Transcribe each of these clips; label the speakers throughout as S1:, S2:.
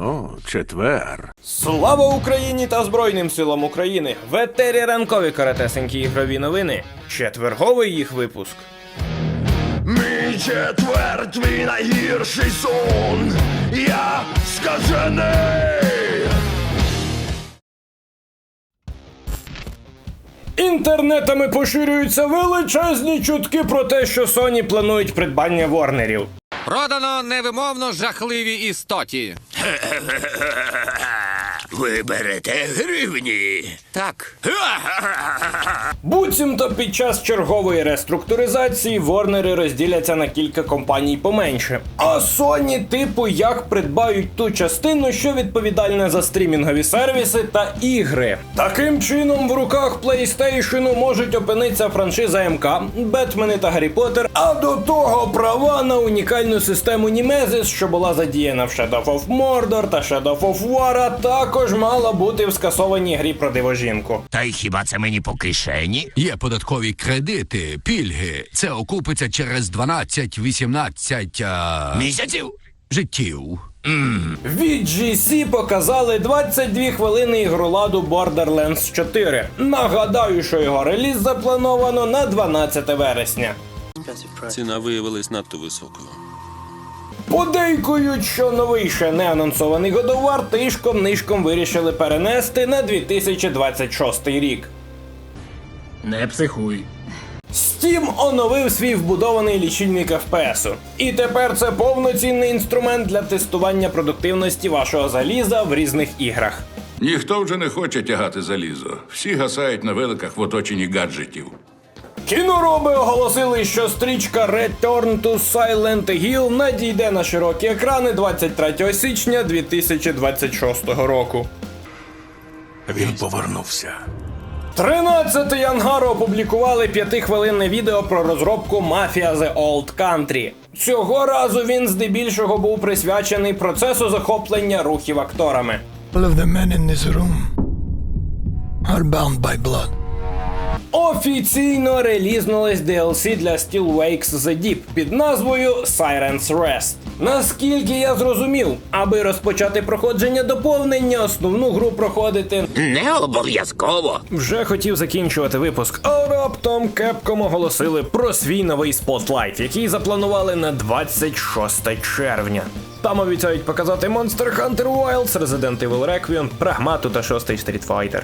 S1: О, четвер.
S2: Слава Україні та Збройним силам України! В етері ранкові каратесенькі ігрові новини. Четверговий їх випуск.
S3: Мій четвер, твій найгірший сон. Я скажений.
S2: Інтернетами поширюються величезні чутки про те, що Sony планують придбання Ворнерів.
S4: Продано невимовно жахливі істоті.
S3: Ви берете гривні.
S4: Так.
S2: Буцімто під час чергової реструктуризації Ворнери розділяться на кілька компаній поменше. А Sony, типу, як придбають ту частину, що відповідальна за стрімінгові сервіси та ігри. Таким чином, в руках PlayStation можуть опинитися франшиза МК, Бетмени та Гаррі Поттер, а до того права на унікальну систему Nemesis, що була задіяна в Shadow of Mordor та Shadow of War, а також мала бути в скасованій грі про дивожінку.
S3: Та й хіба це мені по кишені?
S5: Є податкові кредити, пільги. Це окупиться через 12-18 а...
S3: Місяців?
S5: життів.
S2: Від GC показали 22 хвилини ігроладу Borderlands 4. Нагадаю, що його реліз заплановано на 12 вересня.
S6: Ціна виявилась надто високою.
S2: Подейкують, що новий ще не анонсований годовар тишком нишком вирішили перенести на 2026 рік.
S3: Не психуй.
S2: Steam оновив свій вбудований лічильник FPS. І тепер це повноцінний інструмент для тестування продуктивності вашого заліза в різних іграх.
S7: Ніхто вже не хоче тягати залізо. Всі гасають на великах в оточенні гаджетів.
S2: Кінороби оголосили, що стрічка Return to Silent Hill надійде на широкі екрани 23 січня 2026 року.
S1: Він повернувся.
S2: 13-й ангар опублікували п'ятихвилинне відео про розробку Mafia The Old Country. Цього разу він здебільшого був присвячений процесу захоплення рухів акторами.
S8: All of the men in this room are bound by blood.
S2: Офіційно релізнулось DLC для Steel Wakes The Deep під назвою Siren's Rest. Наскільки я зрозумів, аби розпочати проходження доповнення, основну гру проходити
S3: Не обов'язково.
S2: вже хотів закінчувати випуск, а раптом Capcom оголосили про свій новий Spotlight, який запланували на 26 червня. Там обіцяють показати Monster Hunter Wilds, Resident Evil Requiem, Прагмату та 6 Street Fighter.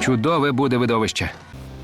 S5: Чудове буде видовище.